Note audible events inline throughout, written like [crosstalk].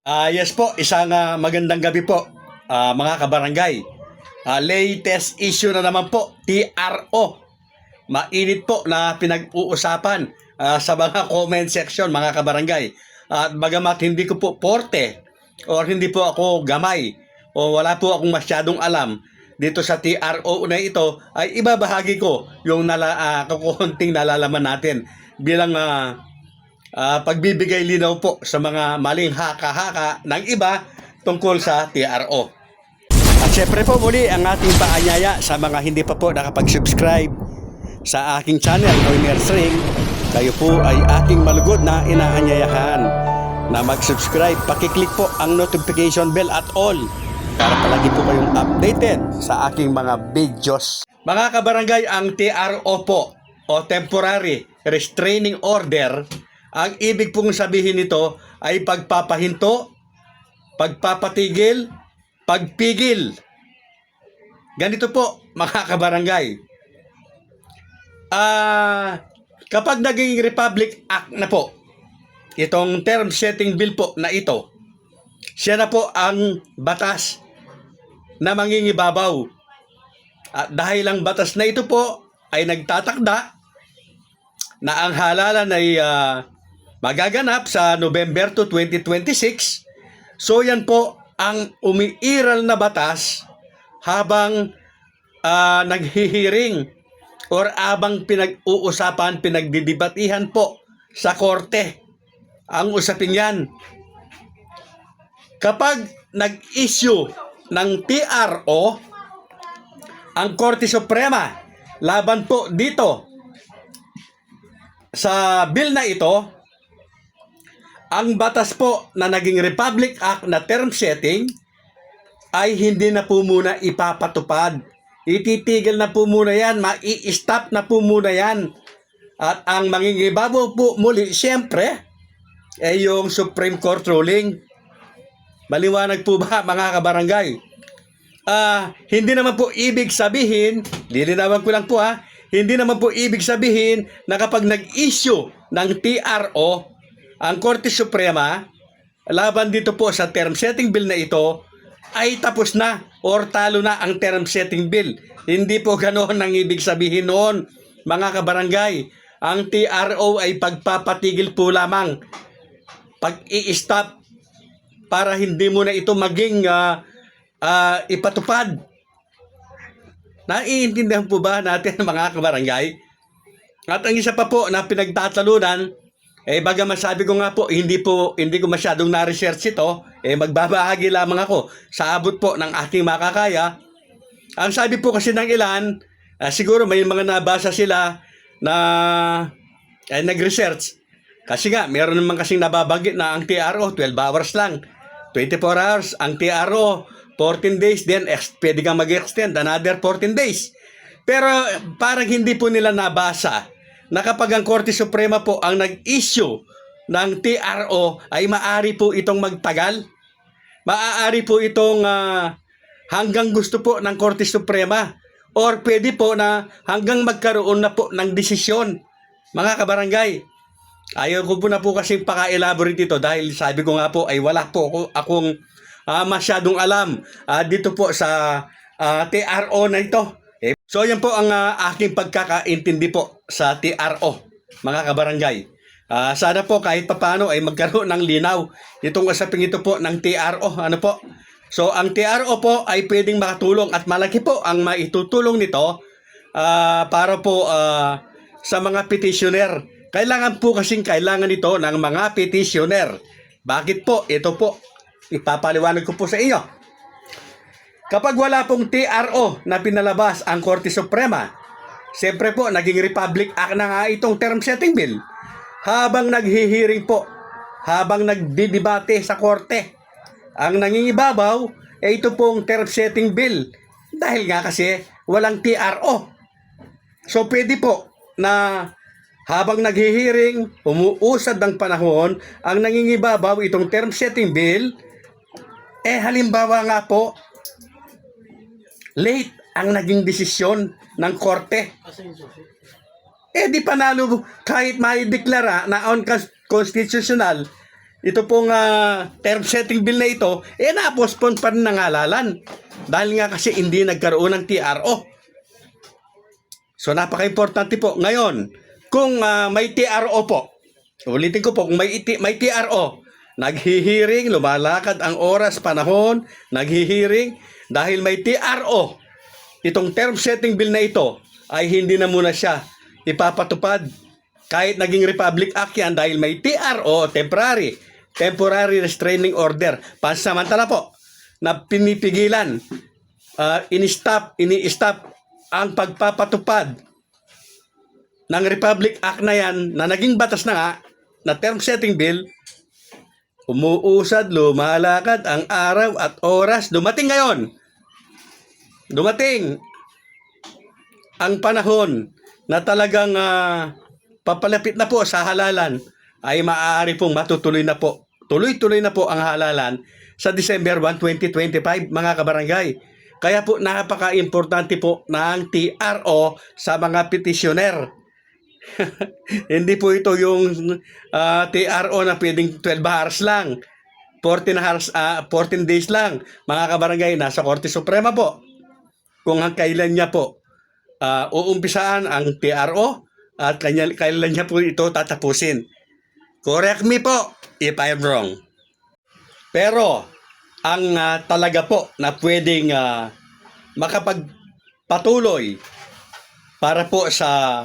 Ah, yes po, isang ah, magandang gabi po, ah, mga kabarangay. Ah, latest issue na naman po, TRO. Mainit po na pinag-uusapan ah, sa mga comment section, mga kabarangay. At bagamat hindi ko po porte or hindi po ako gamay o wala po akong masyadong alam dito sa TRO na ito ay ibabahagi ko yung nala, ah, kukunting nalalaman natin bilang ah, Ah, pagbibigay linaw po sa mga maling haka-haka ng iba tungkol sa TRO. At syempre po muli ang ating paanyaya sa mga hindi pa po nakapag-subscribe sa aking channel, Noiners Ring. Kayo po ay aking malugod na inaanyayahan na mag-subscribe. Pakiclick po ang notification bell at all para palagi po kayong updated sa aking mga videos. Mga kabarangay, ang TRO po o Temporary Restraining Order ang ibig pong sabihin nito ay pagpapahinto, pagpapatigil, pagpigil. Ganito po, mga kabarangay. Ah, kapag naging Republic Act na po, itong term setting bill po na ito, siya na po ang batas na mangingibabaw. At dahil ang batas na ito po ay nagtatakda na ang halalan ay ah, magaganap sa November to 2026. So yan po ang umiiral na batas habang ah, naghihiring or abang pinag-uusapan, pinagdidibatihan po sa korte. Ang usapin yan. Kapag nag-issue ng TRO, ang Korte Suprema, laban po dito sa bill na ito, ang batas po na naging Republic Act na term setting ay hindi na po muna ipapatupad. Ititigil na po muna yan, mai-stop na po muna yan. At ang mangingibabaw po muli, siyempre, ay yung Supreme Court ruling. Maliwanag po ba [laughs] mga kabarangay? Ah, hindi naman po ibig sabihin, lilinawan ko lang po ha, hindi naman po ibig sabihin na kapag nag-issue ng TRO ang Korte Suprema laban dito po sa term setting bill na ito ay tapos na or talo na ang term setting bill. Hindi po ganoon ang ibig sabihin noon, mga kabarangay. Ang TRO ay pagpapatigil po lamang. Pag i-stop para hindi mo na ito maging ah, ah, ipatupad. Naiintindihan po ba natin [laughs] mga kabarangay? At ang isa pa po na pinagtatalunan, eh baga masabi ko nga po, hindi po hindi ko masyadong na-research ito, eh magbabahagi lamang ako sa abot po ng ating makakaya. Ang sabi po kasi ng ilan, ah, siguro may mga nabasa sila na eh, nag-research. Kasi nga, meron naman kasing nababanggit na ang TRO, 12 hours lang. 24 hours, ang TRO, 14 days, then ex- pwede kang mag-extend another 14 days. Pero parang hindi po nila nabasa na ang Korte Suprema po ang nag-issue ng TRO ay maari po itong magtagal. Maaari po itong ah, hanggang gusto po ng Korte Suprema or pwede po na hanggang magkaroon na po ng desisyon. Mga kabarangay, ayaw ko po na po kasi paka-elaborate ito dahil sabi ko nga po ay wala po ako, akong ah, masyadong alam ah, dito po sa ah, TRO na ito. So yan po ang ah, aking pagkakaintindi po sa TRO, mga kabarangay. Ah, sana po kahit papano ay magkaroon ng linaw itong usaping ito po ng TRO. Ano po? So ang TRO po ay pwedeng makatulong at malaki po ang maitutulong nito ah, para po ah, sa mga petitioner. Kailangan po kasing kailangan ito ng mga petitioner. Bakit po? Ito po. Ipapaliwanag ko po sa inyo. Kapag wala pong TRO na pinalabas ang Korte Suprema, siyempre po, naging Republic Act na nga itong term setting bill. Habang naghihiring po, habang nagdidibate sa Korte, ang nangingibabaw ay ito pong term setting bill. Dahil nga kasi walang TRO. So pwede po na habang naghihiring, umuusad ng panahon, ang nangingibabaw itong term setting bill, eh halimbawa nga po, late ang naging desisyon ng korte. Eh di panalo kahit may deklara na unconstitutional, ito pong ah, term setting bill na ito, eh na-postpone pa rin ng halalan. Dahil nga kasi hindi nagkaroon ng TRO. So napaka-importante po. Ngayon, kung ah, may TRO po, ulitin ko po, kung may, may TRO, naghihiring, lumalakad ang oras, panahon, naghihiring, dahil may TRO, itong term setting bill na ito, ay hindi na muna siya ipapatupad. Kahit naging Republic Act yan dahil may TRO, temporary, temporary restraining order, pansamantala po, na pinipigilan, uh, ini-stop, ini-stop ang pagpapatupad ng Republic Act na yan na naging batas na nga na term setting bill umuusad, lumalakad ang araw at oras. Dumating ngayon. Dumating ang panahon na talagang ah, papalapit na po sa halalan ay maaari pong matutuloy na po. Tuloy-tuloy na po ang halalan sa December 1, 2025 mga kabarangay. Kaya po napaka-importante po ng TRO sa mga petisyoner. [laughs] Hindi po ito yung ah, TRO na pwedeng 12 hours lang. 14 hours, ah, 14 days lang. Mga kabarangay, nasa Korte Suprema po. Kung kailan niya po ah, uumpisaan ang TRO at kanya, kailan niya po ito tatapusin. Correct me po if I'm wrong. Pero, ang ah, talaga po na pwedeng ah, makapagpatuloy para po sa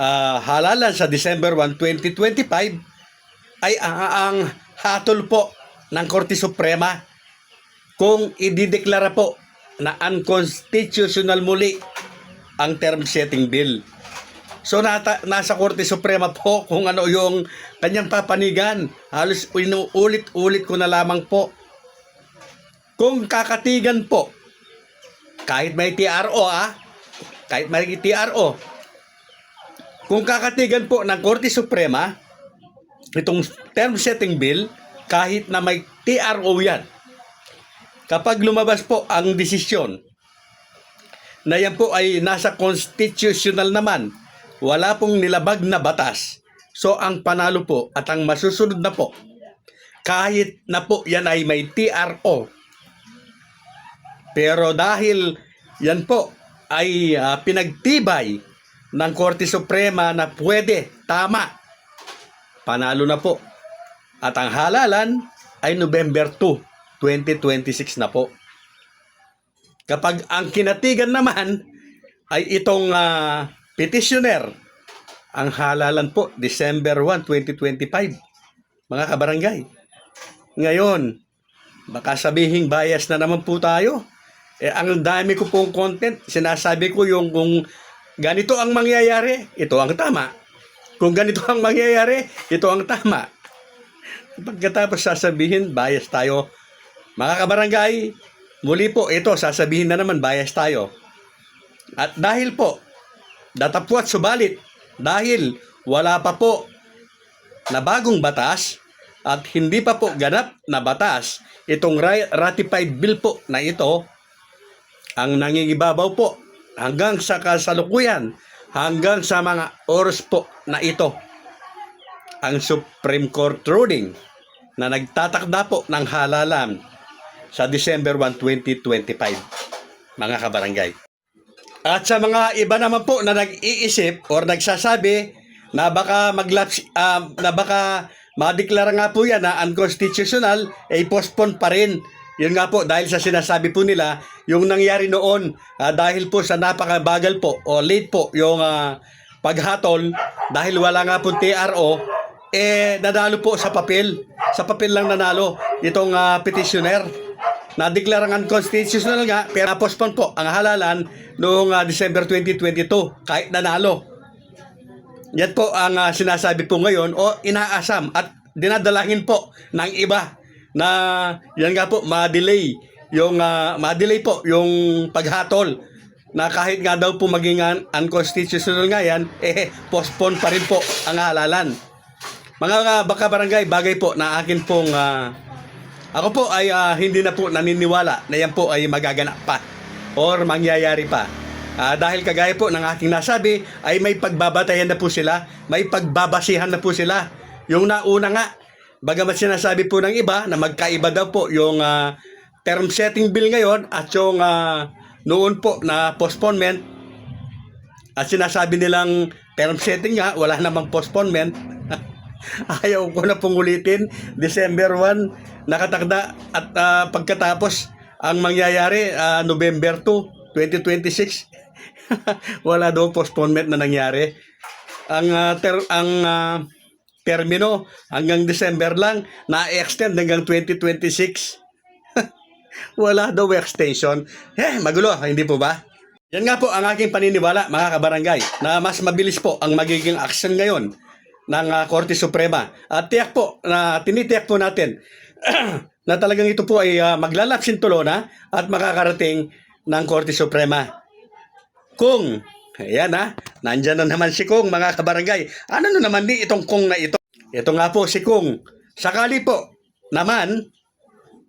ah, halalan sa December 1, 2025 ay ang, ang hatol po ng Korte Suprema kung idideklara po na unconstitutional muli ang term setting bill. So nata, nasa Korte Suprema po [laughs] kung ano yung kanyang papanigan. Halos inuulit-ulit ko na lamang po. Kung kakatigan po, kahit may TRO ah, kahit may TRO, kung kakatigan po ng Korte Suprema, itong term setting bill, kahit na may TRO yan, kapag lumabas po ang desisyon na yan po ay nasa constitutional naman, wala pong nilabag na batas. So ang panalo po at ang masusunod na po, kahit na po yan ay may TRO, pero dahil yan po ay ah, pinagtibay ng Korte Suprema na pwede, tama, panalo na po. At ang halalan ay November 2, 2026 na po. Kapag ang kinatigan naman ay itong ah, petitioner, ang halalan po December 1, 2025. Mga kabarangay. Ngayon, baka sabihin bias na naman po tayo. Eh, ang dami ko pong content, sinasabi ko yung kung ganito ang mangyayari, ito ang tama. Kung ganito ang mangyayari, ito ang tama. Pagkatapos sasabihin, bias tayo. Mga kabarangay, muli po ito, sasabihin na naman, bias tayo. At dahil po, datapwat subalit, dahil wala pa po na bagong batas at hindi pa po ganap na batas itong ra- ratified bill po na ito, ang nangingibabaw po hanggang sa kasalukuyan, hanggang sa mga oras po na ito, ang Supreme Court ruling na nagtatakda po ng halalan sa December 1, 2025, mga kabarangay. At sa mga iba naman po na nag-iisip or nagsasabi na baka maglaps ah, na baka madeklara nga po yan na unconstitutional, eh postpone pa rin. Yun nga po, dahil sa sinasabi po nila, yung nangyari noon, ah, dahil po sa napakabagal po o late po yung ah, paghatol, dahil wala nga po TRO, eh nadalo po sa papel. Sa papel lang nanalo itong ah, petitioner. Nadeklarang unconstitutional nga, pero postpone po ang halalan noong ah, December 2022, kahit nanalo. Yan po ang ah, sinasabi po ngayon o inaasam at dinadalahin po ng iba na yan nga po ma-delay yung ah, ma-delay po yung paghatol na kahit nga daw po maging un- unconstitutional nga yan eh postpone pa rin po ang halalan. Mga uh, baka barangay bagay po na akin pong ah, ako po ay ah, hindi na po naniniwala na yan po ay magaganap pa or mangyayari pa. Ah, dahil kagaya po ng aking nasabi ay may pagbabatayan na po sila, may pagbabasihan na po sila. Yung nauna nga bagamat sinasabi po ng iba na magkaiba daw po yung ah, term setting bill ngayon at yung ah, noon po na postponement at sinasabi nilang term setting nga, wala namang postponement. [laughs] [laughs] Ayaw ko na pong ulitin. December 1, nakatakda at ah, pagkatapos ang mangyayari ah, November 2, 2026. [laughs] wala daw postponement na nangyari. Ang ah, ter- ang ah, termino hanggang December lang, na-extend hanggang 2026. [laughs] Wala daw extension. Eh, magulo, hindi po ba? Yan nga po ang aking paniniwala, mga kabarangay, na mas mabilis po ang magiging action ngayon ng ah, Korte Suprema. At tiyak po, na tinitiyak po natin [clears throat] na talagang ito po ay uh, maglalapsin tulo na at makakarating ng Korte Suprema. Kung, ayan ha, nandyan na naman si Kung, mga kabarangay. Ano na naman di itong Kung na ito? Ito nga po si Kung. Sakali po naman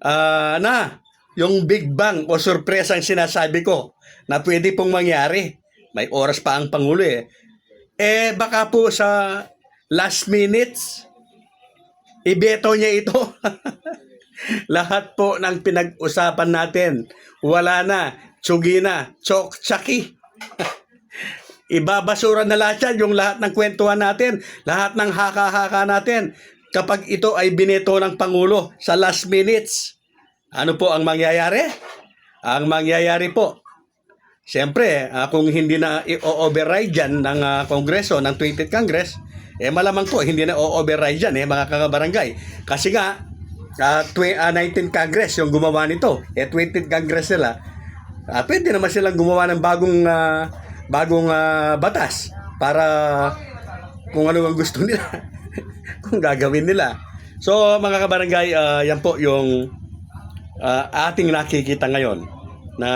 ah, na yung Big Bang o sorpresang sinasabi ko na pwede pong mangyari. May oras pa ang Pangulo eh. Eh baka po sa last minutes, ibeto niya ito. [laughs] Lahat po ng pinag-usapan natin, wala na, tsugi na, chok tsaki. [laughs] Ibabasura na lahat yan, yung lahat ng kwentuhan natin, lahat ng haka-haka natin, kapag ito ay bineto ng Pangulo sa last minutes. Ano po ang mangyayari? Ang mangyayari po, Siyempre, ah, kung hindi na i-override dyan ng ah, Kongreso, ng 20th Congress, eh malamang po, hindi na o-override dyan, eh, mga kakabarangay. Kasi nga, ah, tw- ah, 19th Congress yung gumawa nito, eh 20th Congress sila, ah, pwede naman silang gumawa ng bagong ah, bagong ah, batas para kung ano ang gusto nila, [laughs] kung gagawin nila. So, mga kabarangay, ah, yan po yung ah, ating nakikita ngayon na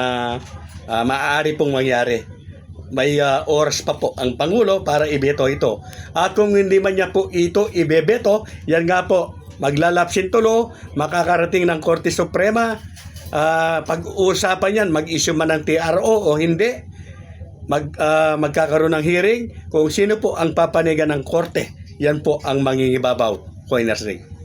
ah, maaari pong mangyari. May ah, oras pa po ang Pangulo para ibeto ito. At kung hindi man niya po ito ibebeto, yan nga po, maglalapsin tulo, makakarating ng Korte Suprema, ah, pag-uusapan yan, mag-issue man ng TRO o hindi, mag, ah, magkakaroon ng hearing kung sino po ang papanigan ng korte. Yan po ang mangingibabaw, Coiners Ring.